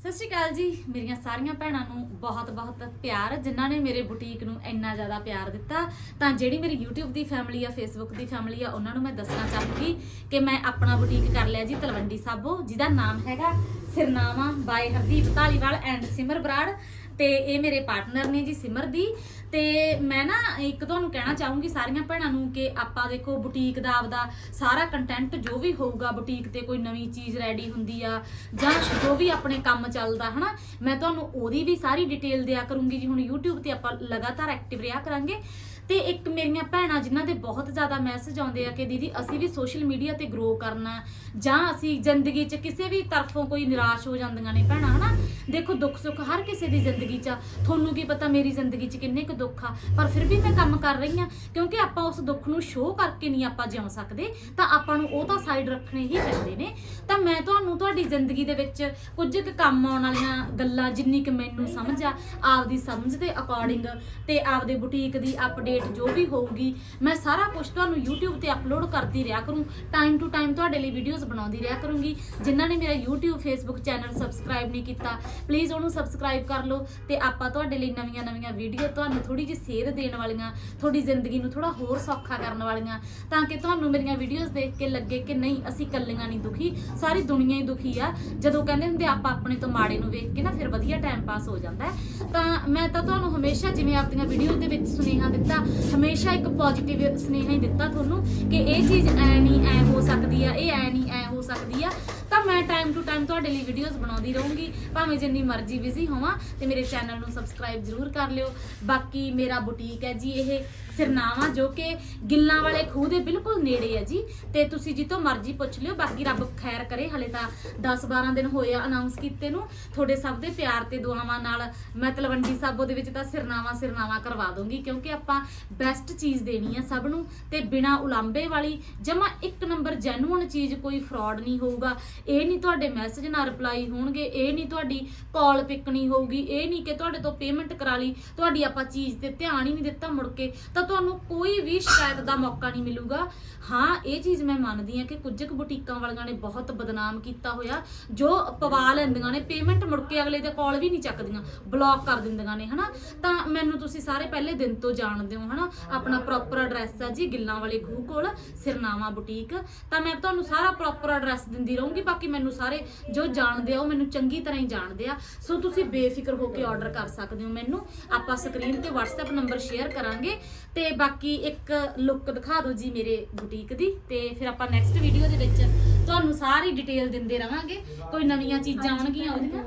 ਸਤਿ ਸ਼੍ਰੀ ਅਕਾਲ ਜੀ। ਮੇਰੀਆਂ ਸਾਰੀਆਂ ਭੈਣਾਂ ਨੂੰ ਬਹੁਤ-ਬਹੁਤ ਪਿਆਰ, ਜਿਨ੍ਹਾਂ ਨੇ ਮੇਰੇ ਬੁਟੀਕ ਨੂੰ ਇੰਨਾ ਜ਼ਿਆਦਾ ਪਿਆਰ ਦਿੱਤਾ। ਤਾਂ ਜਿਹੜੀ ਮੇਰੀ YouTube ਦੀ ਫੈਮਿਲੀ ਆ, Facebook ਦੀ ਫੈਮਿਲੀ ਆ, ਉਹਨਾਂ ਨੂੰ ਮੈਂ ਦੱਸਣਾ ਚਾਹੂੰਗੀ ਕਿ ਮੈਂ ਆਪਣਾ ਬੁਟੀਕ ਕਰ ਲਿਆ ਜੀ ਤਲਵੰਡੀ ਸਾਬੋ, ਜਿਹਦਾ ਨਾਮ ਹੈਗਾ ਸਿਰਨਾਵਾ ਬਾਏ ਹਰਦੀਪ ਢਾਲੀਵਾਲ ਐਂਡ ਸਿਮਰ ਬਰਾੜ। ਤੇ ਇਹ ਮੇਰੇ ਪਾਰਟਨਰ ਨੇ ਜੀ ਸਿਮਰ ਦੀ। ਤੇ ਮੈਂ ਨਾ ਇੱਕ ਤੁਹਾਨੂੰ ਕਹਿਣਾ ਚਾਹੂੰਗੀ ਸਾਰੀਆਂ ਭੈਣਾਂ ਨੂੰ ਕਿ ਆਪਾਂ ਦੇਖੋ ਬੁਟੀਕ ਦਾ ਆਪਦਾ ਸਾਰਾ ਕੰਟੈਂਟ ਜੋ ਵੀ ਹੋਊਗਾ ਬੁਟੀਕ ਤੇ ਕੋਈ ਨਵੀਂ ਚੀਜ਼ ਰੈਡੀ ਹੁੰਦੀ ਆ ਜਾਂ ਜੋ ਵੀ ਆਪਣੇ ਕੰਮ ਚੱਲਦਾ, ਹਨਾ? ਮੈਂ ਤੁਹਾਨੂੰ ਉਹਦੀ ਵੀ ਸਾਰੀ ਡਿਟੇਲ ਦਿਆ ਕਰੂੰਗੀ ਜੀ। ਹੁਣ YouTube ਤੇ ਆਪਾਂ ਲਗਾਤਾਰ ਐਕਟਿਵ ਰਿਹਾ ਕਰਾਂਗੇ। ਤੇ ਇੱਕ ਮੇਰੀਆਂ ਭੈਣਾਂ ਜਿਨ੍ਹਾਂ ਦੇ ਬਹੁਤ ਜ਼ਿਆਦਾ ਮੈਸੇਜ ਆਉਂਦੇ ਆ ਕਿ ਦੀਦੀ ਅਸੀਂ ਵੀ ਸੋਸ਼ਲ ਮੀਡੀਆ ਤੇ ਗਰੋ ਕਰਨਾ ਜਾਂ ਅਸੀਂ ਜ਼ਿੰਦਗੀ 'ਚ ਕਿਸੇ ਵੀ ਤਰਫੋਂ ਕੋਈ ਨਿਰਾਸ਼ ਹੋ ਜਾਂਦੀਆਂ ਨੇ ਭੈਣਾਂ, ਹਨਾ ਦੇਖੋ ਦੁੱਖ ਸੁੱਖ ਹਰ ਕਿਸੇ ਦੀ ਜ਼ਿੰਦਗੀ 'ਚ ਆ। ਤੁਹਾਨੂੰ ਕੀ ਪਤਾ ਮੇਰੀ ਜ਼ਿੰਦਗੀ 'ਚ ਕਿੰਨੇ ਕੁ ਦੁੱਖ ਆ, ਪਰ ਫਿਰ ਵੀ ਮੈਂ ਕੰਮ ਕਰ ਰਹੀ ਆ ਕਿਉਂਕਿ ਆਪਾਂ ਉਸ ਦੁੱਖ ਨੂੰ ਸ਼ੋਅ ਕਰਕੇ ਨਹੀਂ ਆਪਾਂ ਜਿਉ ਸਕਦੇ, ਤਾਂ ਆਪਾਂ ਨੂੰ ਉਹ ਤਾਂ ਸਾਈਡ ਰੱਖਣੇ ਹੀ ਪੈਂਦੇ ਨੇ ਤਾਂ ਮੈਂ ਤੁਹਾਨੂੰ ਤੁਹਾਡੀ ਜ਼ਿੰਦਗੀ ਦੇ ਵਿੱਚ ਕੁਝ ਕੁ ਕੰਮ ਆਉਣ ਵਾਲੀਆਂ ਗੱਲਾਂ ਜਿੰਨੀ ਕੁ ਮੈਨੂੰ ਸਮਝ ਆ, ਆਪਦੀ ਸਮਝ ਦੇ ਅਕੋਰਡਿੰਗ ਤੇ ਆਪਦੇ ਬੁਟੀਕ ਦੀ ਅਪਡੇਟ ਜੋ ਵੀ ਹੋਊਗੀ, ਮੈਂ ਸਾਰਾ ਕੁਝ ਤੁਹਾਨੂੰ YouTube ਤੇ ਅਪਲੋਡ ਕਰਦੀ ਰਿਹਾ ਕਰੂੰ। ਟਾਈਮ ਟੂ ਟਾਈਮ ਤੁਹਾਡੇ ਲਈ ਵੀਡੀਓਜ਼ ਬਣਾਉਂਦੀ ਰਿਹਾ ਕਰੂੰਗੀ। ਜਿਨ੍ਹਾਂ ਨੇ ਮੇਰਾ YouTube, Facebook ਚੈਨਲ ਸਬਸਕ੍ਰਾਈਬ ਨਹੀਂ ਕੀਤਾ ਪਲੀਜ਼ ਉਹਨੂੰ ਸਬਸਕ੍ਰਾਈਬ ਕਰ ਲਓ ਤੇ ਆਪਾਂ ਤੁਹਾਡੇ ਲਈ ਨਵੀਆਂ ਨਵੀਆਂ ਵੀਡੀਓ ਤੁਹਾਨੂੰ ਥੋੜੀ ਜਿਹੀ ਸੇਧ ਦੇਣ ਵਾਲੀਆਂ, ਤੁਹਾਡੀ ਜ਼ਿੰਦਗੀ ਨੂੰ ਥੋੜਾ ਹੋਰ ਸੌਖਾ ਕਰਨ ਵਾਲੀਆਂ, ਤਾਂ ਕਿ ਤੁਹਾਨੂੰ ਮੇਰੀਆਂ ਵੀਡੀਓਜ਼ ਦੇਖ ਕੇ ਲੱਗੇ ਕਿ ਨਹੀਂ, ਅਸੀਂ ਕੱਲੀਆਂ ਨਹੀਂ ਦੁਖੀ, ਸਾਰੀ ਦੁਨੀਆ ਹੀ ਦੁਖੀ ਆ। ਜਦੋਂ ਕਹਿੰਦੇ ਹੁੰਦੇ ਆਪਾਂ ਆਪਣੇ ਤੋਂ ਮਾੜੇ ਨੂੰ ਵੇਖ ਕੇ ਨਾ ਫਿਰ ਵਧੀਆ ਟਾਈਮ ਪਾਸ ਹੋ ਜਾਂਦਾ ਤਾਂ ਮੈਂ ਤਾਂ ਤੁਹਾਨੂੰ ਹਮੇਸ਼ਾ ਜਿਵੇਂ ਆਪਣੀਆਂ ਵੀਡੀਓ ਦੇ ਵਿੱਚ ਸੁਨੇਹਾ ਦਿੱਤਾ ਹਮੇਸ਼ਾ ਇੱਕ ਪੋਜ਼ਿਟਿਵ ਸੁਨੇਹਾ ਹੀ ਦਿੱਤਾ ਤੁਹਾਨੂੰ ਕਿ ਇਹ ਚੀਜ਼ ਐ ਨਹੀਂ, ਐ ਹੋ ਸਕਦੀ ਆ, ਇਹ ਐ ਨਹੀਂ, ਐ ਹੋ ਸਕਦੀ ਆ। ਤਾਂ ਮੈਂ ਟਾਈਮ ਟੂ ਟਾਈਮ ਤੁਹਾਡੇ ਲਈ ਵੀਡੀਓਜ਼ ਬਣਾਉਂਦੀ ਰਹੂੰਗੀ। ਭਾਵੇਂ ਜਿੰਨੀ ਮਰਜ਼ੀ ਬਿਜ਼ੀ ਹੋਵਾਂ, ਤੇ ਮੇਰੇ ਚੈਨਲ ਨੂੰ ਸਬਸਕ੍ਰਾਈਬ ਜ਼ਰੂਰ ਕਰ ਲਿਓ। ਬਾਕੀ ਮੇਰਾ ਬੁਟੀਕ ਹੈ ਜੀ, ਇਹ ਸਿਰਨਾਵਾ ਜੋ ਕਿ ਗਿੱਲਾਂ ਵਾਲੇ ਖੂਹ ਦੇ ਬਿਲਕੁਲ ਨੇੜੇ ਹੈ ਜੀ। ਤੇ ਤੁਸੀਂ ਜਿੱਤੋਂ ਮਰਜ਼ੀ ਪੁੱਛ ਲਿਓ, ਬਾਕੀ ਰੱਬ ਖੈਰ ਕਰੇ, ਹਲੇ ਤਾਂ 10-12 ਦਿਨ ਹੋਏ ਆ ਅਨਾਉਂਸ ਕੀਤੇ ਨੂੰ। ਤੁਹਾਡੇ ਸਭ ਦੇ ਪਿਆਰ ਤੇ ਦੁਆਵਾਂ ਨਾਲ ਮੈਂ ਤਲਵੰਡੀ ਸਾਬੋ ਦੇ ਵਿੱਚ ਤਾਂ ਸਿਰਨਾਵਾ ਸਿਰਨਾਵਾ ਕਰਵਾ ਦੂੰਗੀ ਕਿਉਂਕਿ ਆਪਾਂ ਬੈਸਟ ਚੀਜ਼ ਦੇਣੀ ਆ ਸਭ ਨੂੰ। ਤੇ ਬਿਨਾ ਉਲਾਂਬੇ ਵਾਲੀ, ਜਮਾ ਇੱਕ ਨੰਬਰ ਜੈਨੂਅਨ ਚੀਜ਼ ਕੋਈ ਫਰਾਡ ਨਹੀਂ ਹੋਊਗਾ। ਇਹ ਨਹੀਂ ਤੁਹਾਡੇ ਮੈਸੇਜ ਨਾਲ ਰਿਪਲਾਈ ਹੋਣਗੇ, ਇਹ ਨਹੀਂ ਤੁਹਾਡੀ ਕਾਲ ਪਿਕ ਨਹੀਂ ਹੋਊਗੀ, ਇਹ ਨਹੀਂ ਕਿ ਤੁਹਾਡੇ ਤੋਂ ਪੇਮੈਂਟ ਕਰਾ ਲਈ, ਤੁਹਾਡੀ ਆਪਾਂ ਚੀਜ਼ ਤੇ ਧਿਆਨ ਹੀ ਨਹੀਂ ਦਿੱਤਾ ਮੁੜ ਕੇ। ਤਾਂ ਤੁਹਾਨੂੰ ਕੋਈ ਵੀ ਸ਼ਿਕਾਇਤ ਦਾ ਮੌਕਾ ਨਹੀਂ ਮਿਲੂਗਾ। ਹਾਂ, ਇਹ ਚੀਜ਼ ਮੈਂ ਮੰਨਦੀ ਹਾਂ ਕਿ ਕੁਝ ਕੁ ਬੁਟੀਕਾਂ ਵਾਲਿਆਂ ਨੇ ਬਹੁਤ ਬਦਨਾਮ ਕੀਤਾ ਹੋਇਆ, ਜੋ ਪਵਾ ਲੈਂਦੀਆਂ ਨੇ ਪੇਮੈਂਟ ਮੁੜ ਕੇ ਅਗਲੇ ਦੇ ਕੋਲ ਵੀ ਨਹੀਂ ਚੱਕਦੀਆਂ ਬਲੌਕ ਕਰ ਦਿੰਦੀਆਂ ਨੇ, ਹਨਾ? ਤਾਂ ਮੈਨੂੰ ਤੁਸੀਂ ਸਾਰੇ ਪਹਿਲੇ ਦਿਨ ਤੋਂ ਜਾਣਦੇ ਹੋ, ਹਨਾ? ਆਪਣਾ ਪ੍ਰੋਪਰ ਐਡਰੈਸ ਆ ਜੀ, ਗਿੱਲਾਂ ਵਾਲੇ ਖੂਹ ਕੋਲ, ਸਿਰਨਾਵਾ ਬੁਟੀਕ ਤਾਂ ਮੈਂ ਤੁਹਾਨੂੰ ਸਾਰਾ ਪ੍ਰੋਪਰ ਐਡਰੈਸ ਦਿੰਦੀ ਰਹੂੰਗੀ, ਬਾਕੀ ਮੈਨੂੰ ਸਾਰੇ ਜੋ ਜਾਣਦੇ ਆ, ਉਹ ਮੈਨੂੰ ਚੰਗੀ ਤਰ੍ਹਾਂ ਹੀ ਜਾਣਦੇ ਆ। ਸੋ ਤੁਸੀਂ ਬੇਫਿਕਰ ਹੋ ਕੇ ਆਰਡਰ ਕਰ ਸਕਦੇ ਹੋ ਮੈਨੂੰ। ਆਪਾਂ ਸਕਰੀਨ ਤੇ WhatsApp ਨੰਬਰ ਸ਼ੇਅਰ ਕਰਾਂਗੇ ਤੇ ਬਾਕੀ ਇੱਕ ਲੁੱਕ ਦਿਖਾ ਦਿਓ ਜੀ ਮੇਰੇ ਬੁਟੀਕ ਦੀ ਤੇ ਫਿਰ ਆਪਾਂ ਨੈਕਸਟ ਵੀਡੀਓ ਦੇ ਵਿੱਚ ਤੁਹਾਨੂੰ ਸਾਰੀ ਡਿਟੇਲ ਦਿੰਦੇ ਰਵਾਂਗੇ। ਕੋਈ ਨਵੀਆਂ ਚੀਜ਼ਾਂ ਆਉਣਗੀਆਂ ਉਹਦੀਆਂ।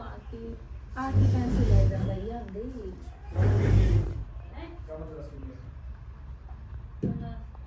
ਆ ਕੇ ਪੈਸੇ ਲੈ ਜਾਂਦਾ ਹੀ। ਆਂਦੇ